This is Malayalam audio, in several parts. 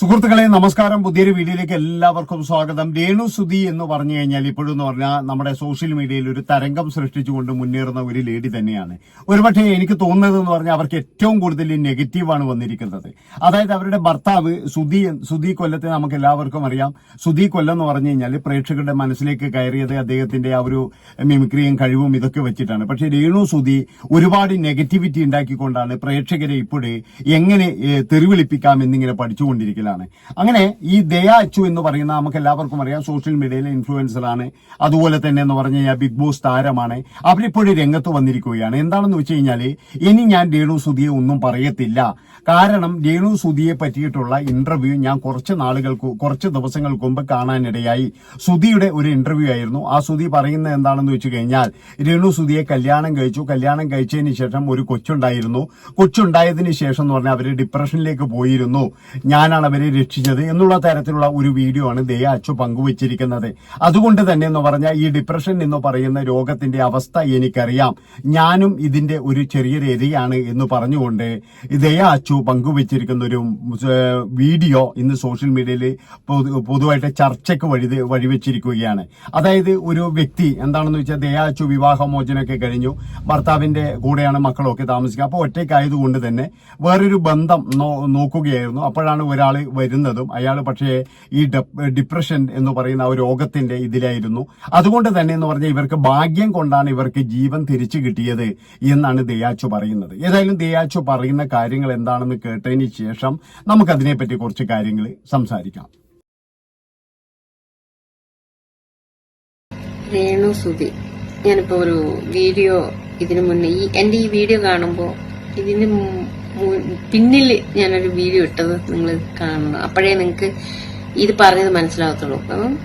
സുഹൃത്തുക്കളെ നമസ്കാരം. പുതിയൊരു വീഡിയോയിലേക്ക് എല്ലാവർക്കും സ്വാഗതം. രേണു സുധി എന്ന് പറഞ്ഞു കഴിഞ്ഞാൽ ഇപ്പോഴും എന്ന് പറഞ്ഞാൽ നമ്മുടെ സോഷ്യൽ മീഡിയയിൽ ഒരു തരംഗം സൃഷ്ടിച്ചുകൊണ്ട് മുന്നേറുന്ന ഒരു ലേഡി തന്നെയാണ്. ഒരുപക്ഷെ എനിക്ക് തോന്നുന്നത് എന്ന് പറഞ്ഞാൽ അവർക്ക് ഏറ്റവും കൂടുതൽ നെഗറ്റീവാണ് വന്നിരിക്കുന്നത്. അതായത് അവരുടെ ഭർത്താവ് സുധി സുധി കൊല്ലത്തെ നമുക്ക് എല്ലാവർക്കും അറിയാം. സുധി കൊല്ലം എന്ന് പറഞ്ഞു കഴിഞ്ഞാൽ പ്രേക്ഷകരുടെ മനസ്സിലേക്ക് കയറിയത് അദ്ദേഹത്തിന്റെ ആ ഒരു മിമിക്രിയും കഴിവും ഇതൊക്കെ വെച്ചിട്ടാണ്. പക്ഷേ രേണു സുധി ഒരുപാട് നെഗറ്റിവിറ്റി ഉണ്ടാക്കിക്കൊണ്ടാണ് പ്രേക്ഷകരെ ഇപ്പോഴേ എങ്ങനെ തെറിവിളിപ്പിക്കാം എന്നിങ്ങനെ പഠിച്ചുകൊണ്ടിരിക്കലാണ് അങ്ങനെ ഈ ദയ അച്ചു എന്ന് പറയുന്ന നമുക്ക് എല്ലാവർക്കും അറിയാം സോഷ്യൽ മീഡിയയിലെ ഇൻഫ്ലുവൻസറാണ് അതുപോലെ തന്നെ എന്ന് പറഞ്ഞു കഴിഞ്ഞാൽ ബിഗ് ബോസ് താരമാണ്. അവരിപ്പോഴും രംഗത്ത് വന്നിരിക്കുകയാണ്. എന്താണെന്ന് വെച്ച് കഴിഞ്ഞാൽ ഇനി ഞാൻ രേണു സുധിയെ ഒന്നും പറയത്തില്ല. കാരണം രേണു സുധിയെ പറ്റിയിട്ടുള്ള ഇന്റർവ്യൂ ഞാൻ കുറച്ച് നാളുകൾക്ക് കുറച്ച് ദിവസങ്ങൾക്ക് മുമ്പ് കാണാനിടയായി. സുധിയുടെ ഒരു ഇന്റർവ്യൂ ആയിരുന്നു. ആ സുധി പറയുന്നത് എന്താണെന്ന് വെച്ച് കഴിഞ്ഞാൽ രേണു സുധിയെ കല്യാണം കഴിച്ചു. കല്യാണം കഴിച്ചതിന് ശേഷം ഒരു കൊച്ചുണ്ടായിരുന്നു. കൊച്ചുണ്ടായതിനു ശേഷം എന്ന് പറഞ്ഞാൽ അവർ ഡിപ്രഷനിലേക്ക് പോയിരുന്നു. ഞാനാണ് അവരെ രക്ഷിച്ചത് എന്നുള്ള തരത്തിലുള്ള ഒരു വീഡിയോ ആണ് ദയ അച്ചു പങ്കുവച്ചിരിക്കുന്നത്. അതുകൊണ്ട് തന്നെ എന്ന് പറഞ്ഞാൽ ഈ ഡിപ്രഷൻ എന്ന് പറയുന്ന രോഗത്തിന്റെ അവസ്ഥ എനിക്കറിയാം. ഞാനും ഇതിന്റെ ഒരു ചെറിയ എരിയാണ് എന്ന് പറഞ്ഞുകൊണ്ട് ദയ അച്ചു പങ്കുവച്ചിരിക്കുന്ന ഒരു വീഡിയോ ഇന്ന് സോഷ്യൽ മീഡിയയിൽ പൊതുവായിട്ട് ചർച്ചയ്ക്ക് വഴി വഴിവെച്ചിരിക്കുകയാണ്. അതായത് ഒരു വ്യക്തി എന്താണെന്ന് വെച്ചാൽ ദയ അച്ചു വിവാഹമോചനമൊക്കെ കഴിഞ്ഞു. ഭർത്താവിന്റെ കൂടെയാണ് മക്കളൊക്കെ താമസിക്കുക. അപ്പോൾ ഒറ്റയ്ക്കായതുകൊണ്ട് തന്നെ വേറൊരു ബന്ധം നോക്കുകയായിരുന്നു. അപ്പോഴാണ് ഒരാൾ വരുന്നതും അയാൾ പക്ഷേ ഈ ഡിപ്രഷൻ എന്ന് പറയുന്ന ആ രോഗത്തിന്റെ ഇതിലായിരുന്നു. അതുകൊണ്ട് തന്നെ എന്ന് പറഞ്ഞാൽ ഇവർക്ക് ഭാഗ്യം കൊണ്ടാണ് ഇവർക്ക് ജീവൻ തിരിച്ചു കിട്ടിയത് എന്നാണ് ദയാച്ചു പറയുന്നത്. ഏതായാലും ദയാച്ചു പറയുന്ന കാര്യങ്ങൾ എന്താണെന്ന് കേട്ടതിന് ശേഷം നമുക്കതിനെപ്പറ്റി കുറച്ച് കാര്യങ്ങൾ സംസാരിക്കാം. രേണു സുധി ഞാനിപ്പോ ഒരു വീഡിയോ ഇതിനു മുന്നേ ഈ എന്റെ ഈ വീഡിയോ കാണുമ്പോൾ ഇതിന് പിന്നിൽ ഞാനൊരു വീഡിയോ ഇട്ടത് നിങ്ങൾ കാണണം. അപ്പോഴേ നിങ്ങൾക്ക് ഇത് പറഞ്ഞത് മനസ്സിലാകത്തുള്ളൂ. അപ്പം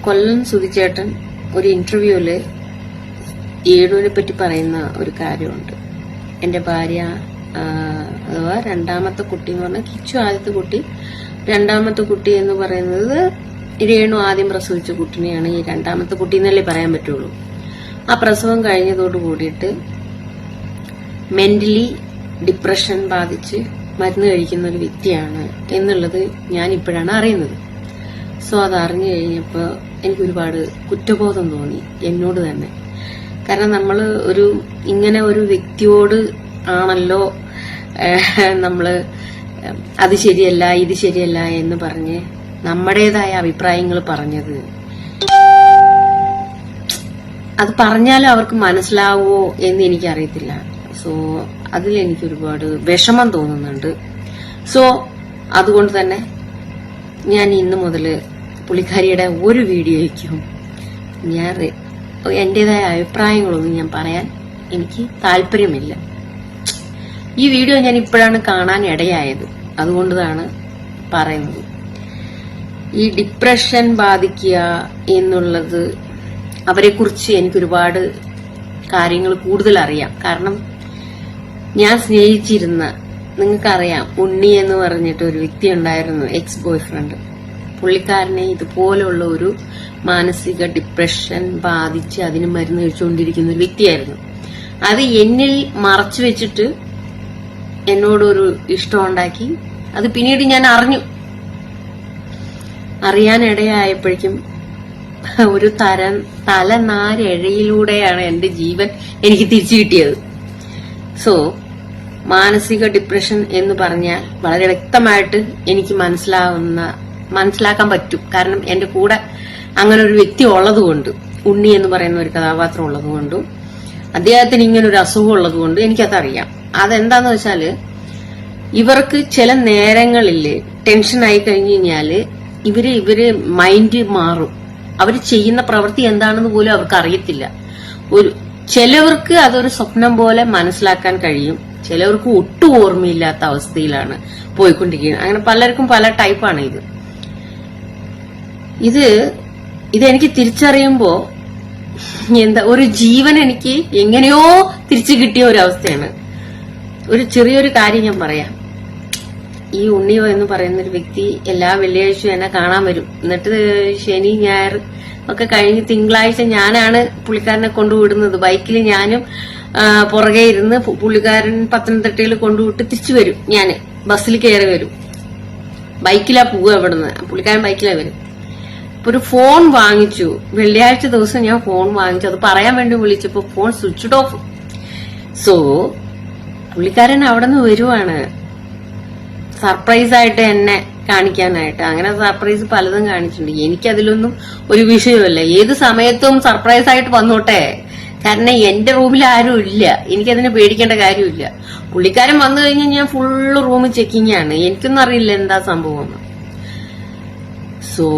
കൊല്ലം സുധിച്ചേട്ടൻ ഒരു ഇന്റർവ്യൂൽ ഏഴുവിനെ പറ്റി പറയുന്ന ഒരു കാര്യമുണ്ട്. എന്റെ ഭാര്യ അഥവാ രണ്ടാമത്തെ കുട്ടി എന്ന് പറഞ്ഞാൽ കിച്ചു ആദ്യത്തെ കുട്ടി. രണ്ടാമത്തെ കുട്ടി എന്ന് പറയുന്നത് രേണു ആദ്യം പ്രസവിച്ച കുട്ടിനെയാണ്. ഈ രണ്ടാമത്തെ കുട്ടി എന്നല്ലേ പറയാൻ പറ്റുള്ളൂ. ആ പ്രസവം കഴിഞ്ഞതോട് കൂടിയിട്ട് മെന്റലി ഡിപ്രഷൻ ബാധിച്ച് മരുന്ന് കഴിക്കുന്ന ഒരു വ്യക്തിയാണ് എന്നുള്ളത് ഞാൻ ഇപ്പോഴാണ് അറിയുന്നത്. സോ അത് അറിഞ്ഞു കഴിഞ്ഞപ്പോൾ എനിക്ക് ഒരുപാട് കുറ്റബോധം തോന്നി എന്നോട് തന്നെ. കാരണം നമ്മൾ ഒരു ഇങ്ങനെ ഒരു വ്യക്തിയോട് ആണല്ലോ നമ്മൾ അത് ശരിയല്ല ഇത് ശരിയല്ല എന്ന് പറഞ്ഞ് നമ്മുടേതായ അഭിപ്രായങ്ങൾ പറഞ്ഞത്. അത് പറഞ്ഞാലും അവർക്ക് മനസ്സിലാവുമോ എന്ന് എനിക്കറിയത്തില്ല. സോ അതിൽ എനിക്ക് ഒരുപാട് വിഷമം തോന്നുന്നുണ്ട്. സോ അതുകൊണ്ട് തന്നെ ഞാൻ ഇന്ന് മുതൽ പുള്ളിക്കാരിയുടെ ഒരു വീഡിയോയ്ക്കും ഞാൻ എന്റെതായ അഭിപ്രായങ്ങളൊന്നും ഞാൻ പറയാൻ എനിക്ക് താല്പര്യമില്ല. ഈ വീഡിയോ ഞാൻ ഇപ്പോഴാണ് കാണാൻ ഇടയായത്. അതുകൊണ്ടാണ് പറയുന്നത്. ഈ ഡിപ്രഷൻ ബാധിക്കുക എന്നുള്ളത് അവരെക്കുറിച്ച് എനിക്കൊരുപാട് കാര്യങ്ങൾ കൂടുതൽ അറിയാം കാരണം ഞാൻ സ്നേഹിച്ചിരുന്ന നിങ്ങൾക്കറിയാം ഉണ്ണി എന്ന് പറഞ്ഞിട്ട് ഒരു വ്യക്തി ഉണ്ടായിരുന്നു എക്സ് ബോയ് ഫ്രണ്ട് പുള്ളിക്കാരനെ ഇതുപോലെയുള്ള ഒരു മാനസിക ഡിപ്രഷൻ ബാധിച്ച് അതിന് മരുന്ന് കഴിച്ചുകൊണ്ടിരിക്കുന്ന ഒരു വ്യക്തിയായിരുന്നു. അത് എന്നിൽ മറച്ചു വെച്ചിട്ട് എന്നോടൊരു ഇഷ്ടം ഉണ്ടാക്കി. അത് പിന്നീട് ഞാൻ അറിഞ്ഞു. അറിയാനിടയായപ്പോഴേക്കും ഒരു തരം തലനാരിഴയിലൂടെയാണ് എന്റെ ജീവൻ എനിക്ക് തിരിച്ചു കിട്ടിയത്. സോ മാനസിക ഡിപ്രഷൻ എന്ന് പറഞ്ഞാൽ വളരെ വ്യക്തമായിട്ട് എനിക്ക് മനസ്സിലാവുന്ന മനസ്സിലാക്കാൻ പറ്റും. കാരണം എന്റെ കൂടെ അങ്ങനെ ഒരു വ്യക്തി ഉള്ളതുകൊണ്ട് ഉണ്ണി എന്ന് പറയുന്ന ഒരു കഥാപാത്രം ഉള്ളതുകൊണ്ടും അദ്ദേഹത്തിന് ഇങ്ങനെ ഒരു അസുഖം ഉള്ളതുകൊണ്ട് എനിക്കതറിയാം. അതെന്താന്ന് വെച്ചാൽ ഇവർക്ക് ചില നേരങ്ങളിൽ ടെൻഷൻ ആയി കഴിഞ്ഞു കഴിഞ്ഞാൽ ഇവർ ഇവർ മൈൻഡ് മാറും. അവർ ചെയ്യുന്ന പ്രവൃത്തി എന്താണെന്ന് പോലും അവർക്ക് അറിയത്തില്ല ഒരു ചിലവർക്ക് അതൊരു സ്വപ്നം പോലെ മനസ്സിലാക്കാൻ കഴിയും. ചിലവർക്ക് ഒട്ടും ഓർമ്മയില്ലാത്ത അവസ്ഥയിലാണ് പോയിക്കൊണ്ടിരിക്കുന്നത്. അങ്ങനെ പലർക്കും പല ടൈപ്പാണ് ഇത്. ഇത് ഇതെനിക്ക് തിരിച്ചറിയുമ്പോ എന്താ ഒരു ജീവൻ എനിക്ക് എങ്ങനെയോ തിരിച്ചു കിട്ടിയ ഒരു അവസ്ഥയാണ്. ഒരു ചെറിയൊരു കാര്യം ഞാൻ പറയാം. ഈ ഉണ്ണിയോ എന്ന് പറയുന്ന ഒരു വ്യക്തി എല്ലാ വെള്ളിയാഴ്ചയും എന്നെ കാണാൻ വരും. എന്നിട്ട് ശനി ഞായർ ഒക്കെ കഴിഞ്ഞ് തിങ്കളാഴ്ച ഞാനാണ് പുള്ളിക്കാരനെ കൊണ്ടുവിടുന്നത് ബൈക്കിൽ ഞാനും പുറകെ ഇരുന്ന് പുള്ളിക്കാരൻ പത്തനംതിട്ടയിൽ കൊണ്ടുവിട്ട് തിരിച്ചു വരും ഞാൻ ബസ്സിൽ കയറി വരും. ബൈക്കിലാ പോവുക ഇവിടുന്ന്. പുള്ളിക്കാരൻ ബൈക്കിലാ വരും. ഒരു ഫോൺ വാങ്ങിച്ചു. വെള്ളിയാഴ്ച ദിവസം ഞാൻ ഫോൺ വാങ്ങിച്ചു. അത് പറയാൻ വേണ്ടി വിളിച്ചപ്പോ ഫോൺ സ്വിച്ച് ഓഫ്. സോ പുള്ളിക്കാരൻ അവിടെ നിന്ന് വരുവാണ്. സർപ്രൈസ് ആയിട്ട് എന്നെ കാണിക്കാനായിട്ട്. അങ്ങനെ സർപ്രൈസ് പലതും കാണിച്ചിട്ടുണ്ട്. എനിക്കതിലൊന്നും ഒരു വിഷയമല്ല ഏത് സമയത്തും സർപ്രൈസ് ആയിട്ട് വന്നോട്ടെ. കാരണം എന്റെ റൂമിൽ ആരും ഇല്ല. എനിക്കതിനെ പേടിക്കേണ്ട കാര്യമില്ല. പുള്ളിക്കാരൻ വന്നു കഴിഞ്ഞാൽ ഞാൻ ഫുള്ള് റൂം ചെക്കിംഗ് ആണ്. എനിക്കൊന്നും അറിയില്ല എന്താ സംഭവം സോ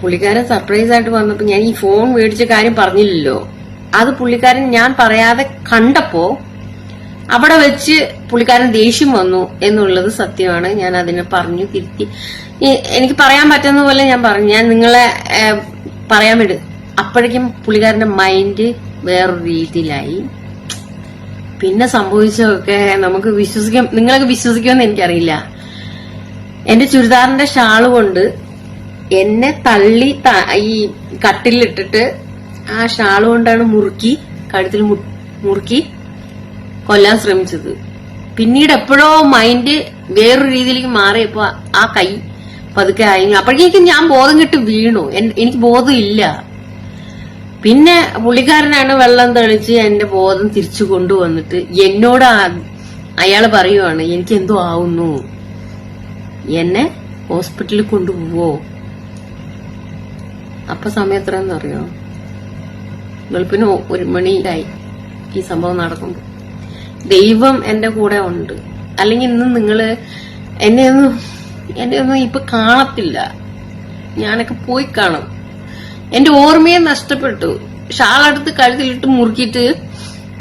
പുള്ളിക്കാരൻ സർപ്രൈസ് ആയിട്ട് വന്നപ്പോ ഞാൻ ഈ ഫോൺ മേടിച്ച കാര്യം പറഞ്ഞില്ലല്ലോ. അത് പുള്ളിക്കാരൻ ഞാൻ പറയാതെ കണ്ടപ്പോ അവിടെ വെച്ച് പുള്ളിക്കാരൻ ദേഷ്യം വന്നു എന്നുള്ളത് സത്യമാണ്. ഞാൻ അതിനെ പറഞ്ഞു തിരുത്തി. എനിക്ക് പറയാൻ പറ്റുന്ന പോലെ ഞാൻ പറഞ്ഞു. ഞാൻ നിങ്ങളെ പറയാൻ വിടും അപ്പോഴേക്കും പുള്ളിക്കാരന്റെ മൈൻഡ് വേറൊരു രീതിയിലായി. പിന്നെ സംഭവിച്ചതൊക്കെ നമുക്ക് വിശ്വസിക്കാൻ നിങ്ങളൊക്കെ വിശ്വസിക്കുമെന്ന് എനിക്കറിയില്ല. എന്റെ ചുരിദാറിന്റെ ഷാൾ കൊണ്ട് എന്നെ തള്ളി ഈ കട്ടിലിട്ടിട്ട് ആ ഷാൾ കൊണ്ടാണ് മുറുക്കി കഴുത്തിൽ മുറുക്കി കൊല്ലാൻ ശ്രമിച്ചത്. പിന്നീട് എപ്പോഴോ മൈൻഡ് വേറൊരു രീതിയിലേക്ക് മാറിയപ്പോ ആ കൈ പതുക്കെ അയഞ്ഞു അപ്പോഴേക്കും ഞാൻ ബോധം കിട്ടി വീണു. എനിക്ക് എനിക്ക് ബോധമില്ല പിന്നെ പുള്ളിക്കാരനാണ് വെള്ളം തെളിച്ച് എന്റെ ബോധം തിരിച്ചു കൊണ്ടുവന്നിട്ട് എന്നോട് അയാൾ പറയുവാണ് എനിക്ക് എന്തോ ആവുന്നു. എന്നെ ഹോസ്പിറ്റലിൽ കൊണ്ടുപോവോ? അപ്പൊ സമയം എത്രയെന്ന് അറിയോ വെളുപ്പിന് ഒരു മണിയിലായി ഈ സംഭവം നടക്കുമ്പോ. ദൈവം എന്റെ കൂടെ ഉണ്ട്. അല്ലെങ്കിൽ ഇന്ന് നിങ്ങൾ എന്നെ ഒന്നും എന്നെ ഒന്നും ഇപ്പൊ കാണത്തില്ല. ഞാനൊക്കെ പോയി കാണും. എന്റെ ഓർമ്മയെ നഷ്ടപ്പെട്ടു. ഷാളെടുത്ത് കഴുത്തിലിട്ട് മുറുക്കിയിട്ട്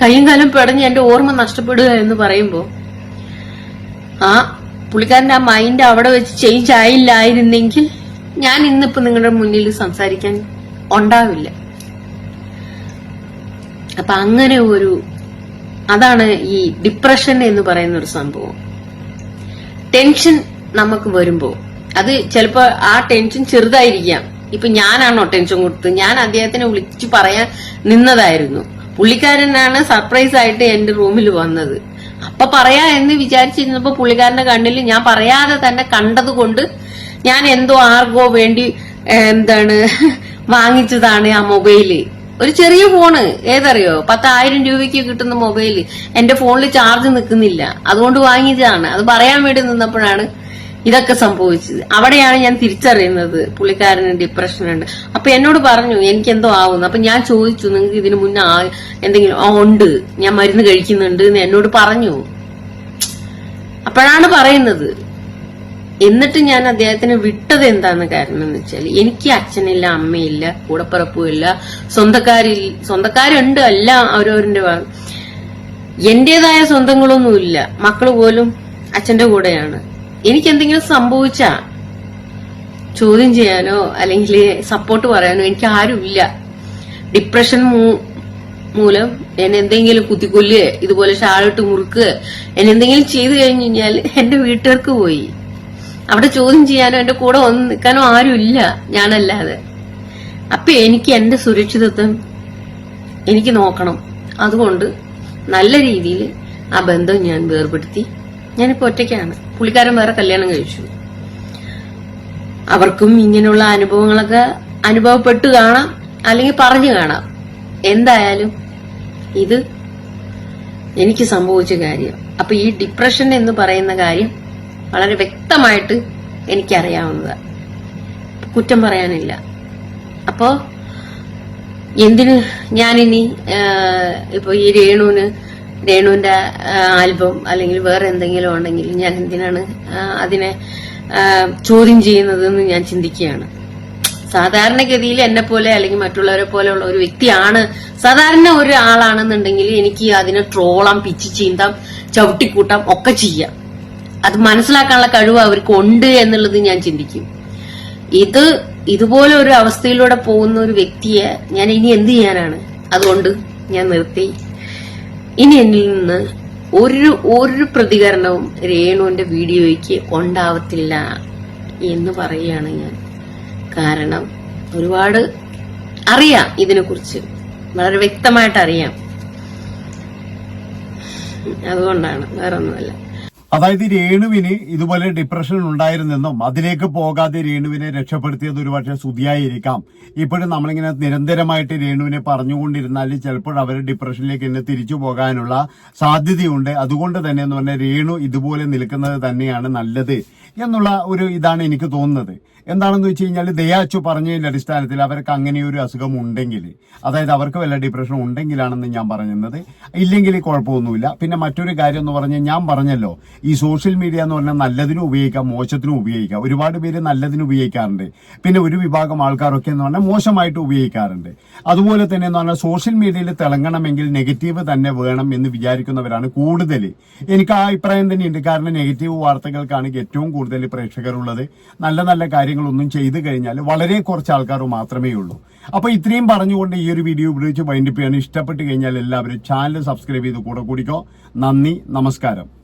കയ്യും കാലം പെടഞ്ഞ് എന്റെ ഓർമ്മ നഷ്ടപ്പെടുക എന്ന് പറയുമ്പോ ആ പുള്ളിക്കാരന്റെ ആ മൈൻഡ് അവിടെ വെച്ച് ചേഞ്ച് ആയില്ലായിരുന്നെങ്കിൽ ഞാൻ ഇന്നിപ്പോ നിങ്ങളുടെ മുന്നിൽ സംസാരിക്കാൻ ഉണ്ടാവില്ല. അപ്പൊ അങ്ങനെ ഒരു അതാണ് ഈ ഡിപ്രഷൻ എന്ന് പറയുന്ന ഒരു സംഭവം. ടെൻഷൻ നമുക്ക് വരുമ്പോ അത് ചിലപ്പോ ആ ടെൻഷൻ ചെറുതായിരിക്കാം. ഇപ്പൊ ഞാനാണോ ടെൻഷൻ കൊടുത്തത്? ഞാൻ അദ്ദേഹത്തിനെ വിളിച്ചു പറയാൻ നിന്നതായിരുന്നു. പുള്ളിക്കാരനാണ് സർപ്രൈസ് ആയിട്ട് എന്റെ റൂമിൽ വന്നത്. അപ്പൊ പറയാ എന്ന് വിചാരിച്ചിരുന്നപ്പോ പുള്ളിക്കാരന്റെ കണ്ണിൽ ഞാൻ പറയാതെ തന്നെ കണ്ടത് കൊണ്ട് ഞാൻ എന്തോ ആർഗോ വേണ്ടി എന്താണ് വാങ്ങിച്ചതാണ് ആ മൊബൈൽ ഒരു ചെറിയ ഫോണ് ഏതറിയോ? പത്തായിരം രൂപയ്ക്ക് കിട്ടുന്ന മൊബൈൽ എന്റെ ഫോണിൽ ചാർജ് നിൽക്കുന്നില്ല അതുകൊണ്ട് വാങ്ങിയതാണ്. അത് പറയാൻ വേണ്ടി നിന്നപ്പോഴാണ് ഇതൊക്കെ സംഭവിച്ചത്. അവിടെയാണ് ഞാൻ തിരിച്ചറിയുന്നത്. പുള്ളിക്കാരന് ഡിപ്രഷൻ ഉണ്ട്. അപ്പൊ എന്നോട് പറഞ്ഞു എനിക്ക് എന്തോ ആവുന്നു. അപ്പൊ ഞാൻ ചോദിച്ചു നിങ്ങൾക്ക് ഇതിനു മുന്നേ എന്തെങ്കിലും ഉണ്ട്. ഞാൻ മരുന്ന് കഴിക്കുന്നുണ്ട് എന്ന് എന്നോട് പറഞ്ഞു. അപ്പോഴാണ് പറയുന്നത് എന്നിട്ട് ഞാൻ അദ്ദേഹത്തിന് വിട്ടത് എന്താന്ന് കാരണം എന്ന് വെച്ചാൽ എനിക്ക് അച്ഛനില്ല അമ്മയില്ല കൂടപ്പുറപ്പുമില്ല സ്വന്തക്കാരി സ്വന്തക്കാരുണ്ട് അല്ല അവരവരുടെ. എന്റേതായ സ്വന്തങ്ങളൊന്നുമില്ല. മക്കൾ പോലും അച്ഛന്റെ കൂടെയാണ്. എനിക്ക് എന്തെങ്കിലും സംഭവിച്ചാ ചോദ്യം ചെയ്യാനോ അല്ലെങ്കിൽ സപ്പോർട്ട് പറയാനോ എനിക്ക് ആരുമില്ല. ഡിപ്രഷൻ മൂലം എന്നെ എന്തെങ്കിലും കുത്തിക്കൊല്ലുക ഇതുപോലെ ഷാളിട്ട് മുറുക്കുക എന്നെ എന്തെങ്കിലും ചെയ്തു കഴിഞ്ഞു കഴിഞ്ഞാൽ എന്റെ വീട്ടുകാർക്ക് പോയി. അവിടെ ചോദ്യം ചെയ്യാനോ എന്റെ കൂടെ വന്ന് നിൽക്കാനോ ആരുമില്ല. ഞാനല്ലാതെ. അപ്പൊ എനിക്ക് എന്റെ സുരക്ഷിതത്വം എനിക്ക് നോക്കണം. അതുകൊണ്ട് നല്ല രീതിയിൽ ആ ബന്ധം ഞാൻ വേർപെടുത്തി. ഞാനിപ്പോ ഒറ്റയ്ക്കാണ്. പുള്ളിക്കാരൻ വേറെ കല്യാണം കഴിച്ചു. അവർക്കും ഇങ്ങനെയുള്ള അനുഭവങ്ങളൊക്കെ അനുഭവപ്പെട്ടു കാണാം. അല്ലെങ്കിൽ പറഞ്ഞു കാണാം. എന്തായാലും ഇത് എനിക്ക് സംഭവിച്ച കാര്യം. അപ്പൊ ഈ ഡിപ്രഷൻ എന്ന് പറയുന്ന കാര്യം വളരെ വ്യക്തമായിട്ട് എനിക്കറിയാവുന്നത്. കുറ്റം പറയാനില്ല. അപ്പോ എന്തിന് ഞാനിനി ഇപ്പൊ ഈ രേണുവിന് രേണുവിന്റെ ആൽബം അല്ലെങ്കിൽ വേറെ എന്തെങ്കിലും ഉണ്ടെങ്കിൽ ഞാൻ എന്തിനാണ് അതിനെ ചോദ്യം ചോദ്യം ചെയ്യുന്നതെന്ന് ഞാൻ ചിന്തിക്കുകയാണ്. സാധാരണഗതിയിൽ എന്നെ പോലെ അല്ലെങ്കിൽ മറ്റുള്ളവരെ പോലെയുള്ള ഒരു വ്യക്തിയാണ് സാധാരണ ഒരാളാണെന്നുണ്ടെങ്കിൽ എനിക്ക് അതിനെ ട്രോളാം പിച്ച് ചീന്താം ചവിട്ടിക്കൂട്ടാം ഒക്കെ ചെയ്യാം. അത് മനസ്സിലാക്കാനുള്ള കഴിവ് അവർക്ക് ഉണ്ട് എന്നുള്ളത് ഞാൻ ചിന്തിക്കും. ഇത് ഇതുപോലെ ഒരു അവസ്ഥയിലൂടെ പോകുന്ന ഒരു വ്യക്തിയെ ഞാൻ ഇനി എന്ത് ചെയ്യാനാണ്? അതുകൊണ്ട് ഞാൻ നിർത്തി. ഇനി എന്നിൽ നിന്ന് ഒരു ഒരു പ്രതികരണവും രേണുവിന്റെ വീഡിയോയ്ക്ക് ഉണ്ടാവത്തില്ല എന്ന് പറയുകയാണ് ഞാൻ. കാരണം ഒരുപാട് അറിയാം ഇതിനെക്കുറിച്ച്. വളരെ വ്യക്തമായിട്ട് അറിയാം. അതുകൊണ്ടാണ് വേറെ ഒന്നുമല്ല അതായത് രേണുവിന് ഇതുപോലെ ഡിപ്രഷൻ ഉണ്ടായിരുന്നെന്നും അതിലേക്ക് പോകാതെ രേണുവിനെ രക്ഷപ്പെടുത്തിയത് ഒരുപക്ഷെ സുതിയായിരിക്കാം ഇപ്പോഴും നമ്മളിങ്ങനെ നിരന്തരമായിട്ട് രേണുവിനെ പറഞ്ഞുകൊണ്ടിരുന്നാൽ ചിലപ്പോൾ അവർ ഡിപ്രഷനിലേക്ക് തന്നെ തിരിച്ചു പോകാനുള്ള സാധ്യതയുണ്ട്. അതുകൊണ്ട് തന്നെ എന്ന് പറഞ്ഞാൽ രേണു ഇതുപോലെ നിൽക്കുന്നത് തന്നെയാണ് നല്ലത് എന്നുള്ള ഒരു ഇതാണ് എനിക്ക് തോന്നുന്നത്. എന്താണെന്ന് വെച്ച് കഴിഞ്ഞാൽ ദയാച്ചു പറഞ്ഞതിന്റെ അടിസ്ഥാനത്തിൽ അവർക്ക് അങ്ങനെ ഒരു അസുഖം ഉണ്ടെങ്കിൽ അതായത് അവർക്ക് വല്ല ഡിപ്രഷൻ ഉണ്ടെങ്കിലാണെന്ന് ഞാൻ പറയുന്നത് ഇല്ലെങ്കിൽ കുഴപ്പമൊന്നുമില്ല. പിന്നെ മറ്റൊരു കാര്യം എന്ന് പറഞ്ഞാൽ ഞാൻ പറഞ്ഞല്ലോ ഈ സോഷ്യൽ മീഡിയ എന്ന് പറഞ്ഞാൽ നല്ലതിനും ഉപയോഗിക്കാം മോശത്തിനും ഉപയോഗിക്കാം. ഒരുപാട് പേര് നല്ലതിനും ഉപയോഗിക്കാറുണ്ട്. പിന്നെ ഒരു വിഭാഗം ആൾക്കാരൊക്കെ എന്ന് പറഞ്ഞാൽ മോശമായിട്ട് ഉപയോഗിക്കാറുണ്ട്. അതുപോലെ തന്നെ എന്ന് പറഞ്ഞാൽ സോഷ്യൽ മീഡിയയിൽ തിളങ്ങണമെങ്കിൽ നെഗറ്റീവ് തന്നെ വേണം എന്ന് വിചാരിക്കുന്നവരാണ് കൂടുതൽ. എനിക്ക് ആ അഭിപ്രായം തന്നെയുണ്ട്. കാരണം നെഗറ്റീവ് വാർത്തകൾക്കാണ് ഏറ്റവും കൂടുതൽ പ്രേക്ഷകരുള്ളത്. നല്ല നല്ല കാര്യങ്ങളൊന്നും ചെയ്തു കഴിഞ്ഞാൽ വളരെ കുറച്ച് ആൾക്കാർ മാത്രമേ ഉള്ളൂ. അപ്പോൾ ഇത്രയും പറഞ്ഞുകൊണ്ട് ഈ ഒരു വീഡിയോ ഉപയോഗിച്ച് വൈൻഡപ്പ് ചെയ്യാൻ ഇഷ്ടപ്പെട്ട് കഴിഞ്ഞാൽ എല്ലാവരും ചാനൽ സബ്സ്ക്രൈബ് ചെയ്ത് കൂടെ കൂടിക്കോ. നന്ദി നമസ്കാരം.